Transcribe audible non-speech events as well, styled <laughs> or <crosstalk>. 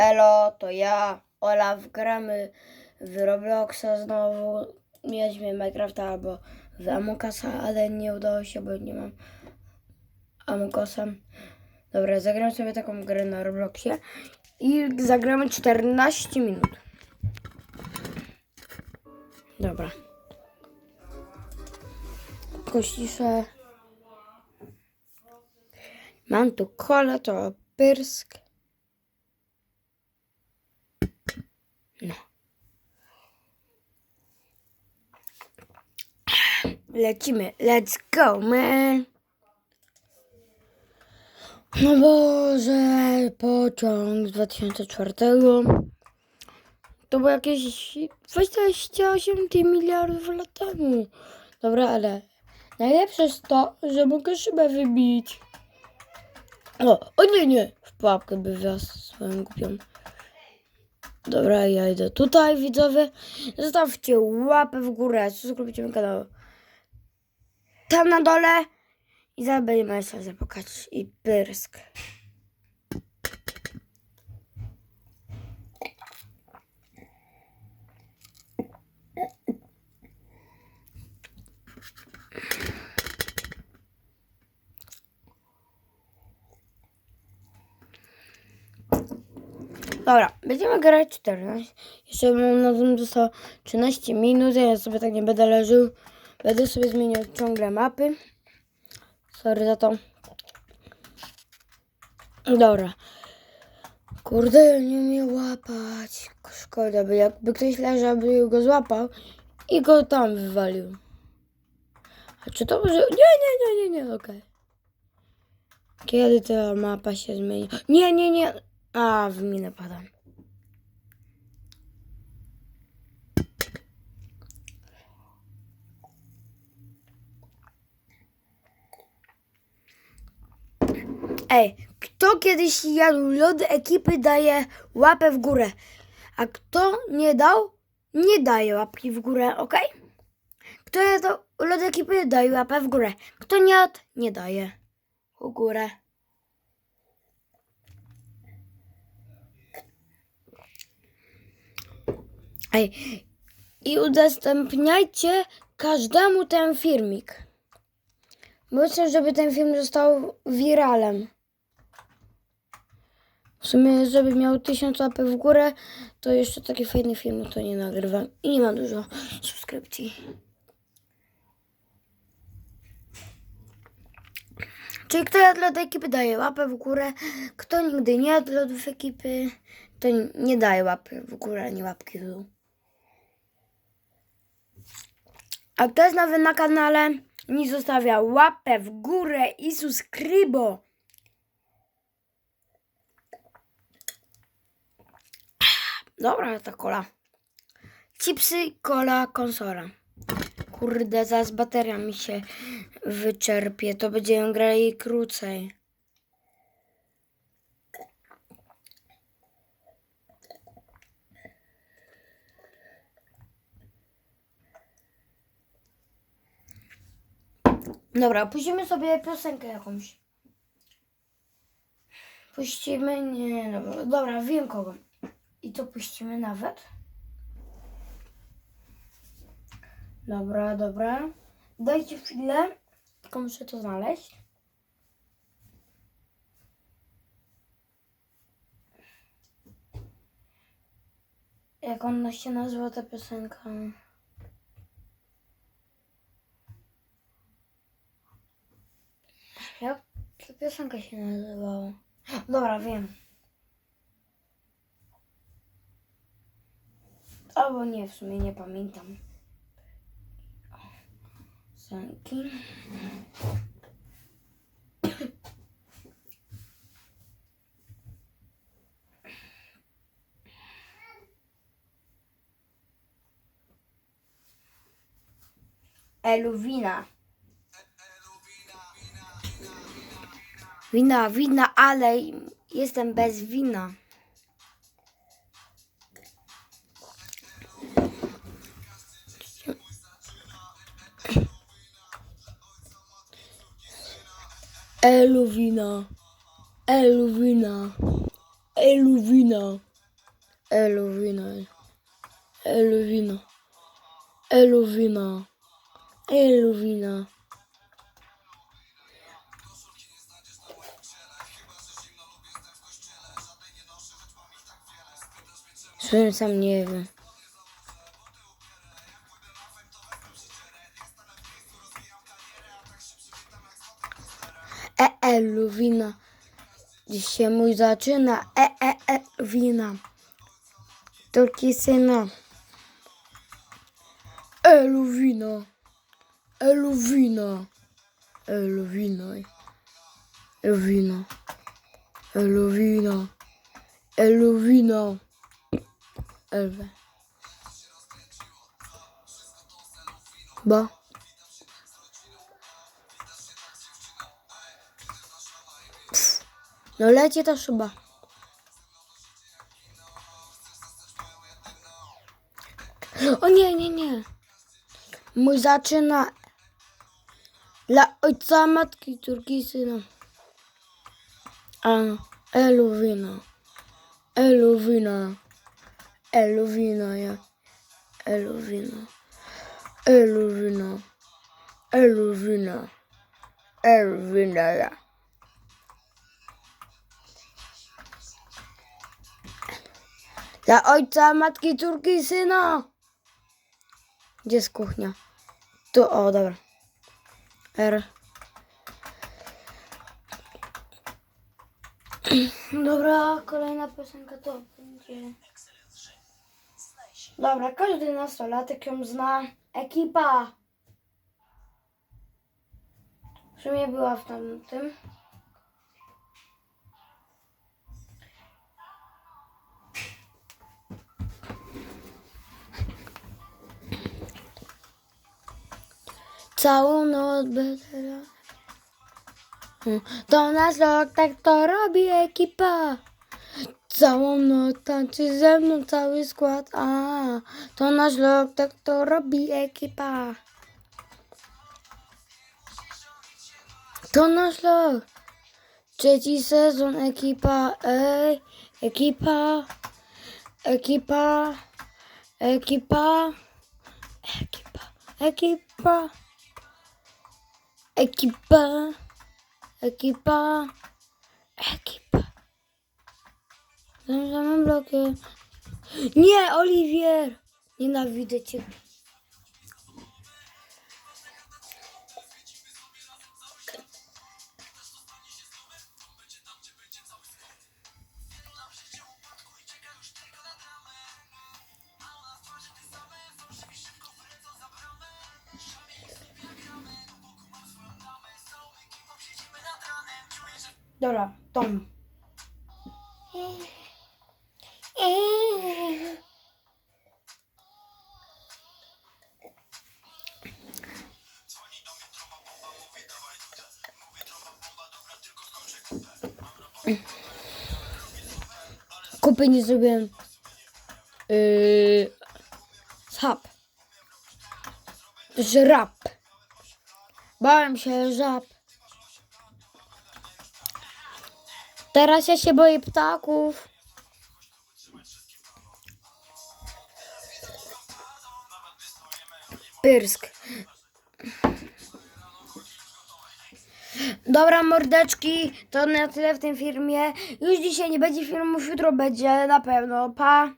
Elo, to ja, Olaf, gramy w Robloxa znowu. Mieliśmy Minecrafta albo w Amokasa, ale nie udało się, bo nie mam Amokosa. Dobra, zagram sobie taką grę na Robloxie i zagramy 14 minut. Dobra. Kościszę. Mam tu kole, to pyrsk. No. Lecimy. Let's go, man. No Boże, pociąg z 2004. To było jakieś 28 miliardów lat temu. Dobra, ale najlepsze jest to, że mogę szybę wybić. O, o nie, nie. W pułapkę by wjazd swoją głupią. Dobra, ja idę tutaj, widzowie. Zostawcie łapę w górę, subskrybujcie mój kanał. Tam na dole. I zaraz będziemy się zapukać i pyrsk. Dobra, będziemy grać 14. Jeszcze na tym zostało 13 minut. Ja sobie tak nie będę leżył. Będę sobie zmieniał ciągle mapy. Sorry za to. Dobra. Kurde, ja nie umiem łapać. Szkoda by, jakby ktoś leżał, by go złapał i go tam wywalił. A czy to może... Nie, nie, nie, nie, nie, okej. Kiedy ta mapa się zmieni? Nie, nie, nie. A, w minę padam. Ej, kto kiedyś jadł lody ekipy daje łapę w górę, a kto nie dał, nie daje łapki w górę, ok? Kto jadł lody ekipy daje łapę w górę, kto nie jadł, nie daje w górę. I udostępniajcie każdemu ten filmik. Bo chcę, żeby ten film został wiralem. W sumie, żeby miał tysiąc łapek w górę, to jeszcze taki fajny film to nie nagrywam. I nie ma dużo subskrypcji. Czyli kto jadł lody ekipy daje łapę w górę, kto nigdy nie lodów ekipy, to nie daje łapy w górę, ani łapki w dół. A kto jest nowy na kanale, nie zostawia łapę w górę i subskrybo. Dobra, ta kola. Chipsy, kola, konsola. Kurde, zaraz bateria mi się wyczerpie, to będziemy grali krócej. Dobra, puścimy sobie piosenkę jakąś. Puścimy, nie, dobra, dobra, wiem kogo. I to puścimy nawet. Dobra, dobra. Dajcie chwilę, tylko muszę to znaleźć. Jak ona się nazywa ta piosenka? Jak ta piosenka się nazywała? Dobra, wiem. Albo nie, w sumie nie pamiętam. Piosenki. Eluwina. Wina, wina, ale jestem bez wina. Eluwina. Eluwina. Eluwina. Eluwina. Eluwina. Eluwina. Eluwina. Swym sam nie wiem. E, e, Luwina. Dziś się mój zaczyna. E, e, e, wina. Turki syna. E, Luwina. E, Luwina. E, Luwina. Luwina. E, Luwina. E, Luwina. Elwe. Ba. Pff. No leci ta szyba. O nie, nie, nie. Mój zaczyna dla ojca, matki, córki syna. A, Eluwina. Eluwina. Eluwina, ja. Eluwina. Eluwina. Eluwina. Eluwina, ja. Dla ojca, matki, córki syna. Gdzie jest kuchnia? Tu, o, dobra. R. <clears throat> Dobra, kolejna piosenka to będzie... Dobra, każdy nastolatek ją zna. Ekipa. W sumie była w tamtym. Całą noc bez To nasz rok, tak to robi ekipa. Całą noc tańczy ze mną cały skład. A, to nasz rok, tak to robi ekipa. To nasz rok. Trzeci sezon ekipa. Ej, ekipa. Ekipa. Ekipa. Ekipa. Ekipa. Ekipa. Ekipa. Ekipa. Samym blokiem. Nie, Oliwier! Nienawidzę cię. Dobra, Tom. <laughs> Kupy nie zrobiłem. Yy, Zap. To jest rap. Bałem się żab. Teraz ja się boję ptaków. Pyrsk. Dobra, mordeczki, to na tyle w tym filmie. Już dzisiaj nie będzie filmów, jutro będzie na pewno. Pa!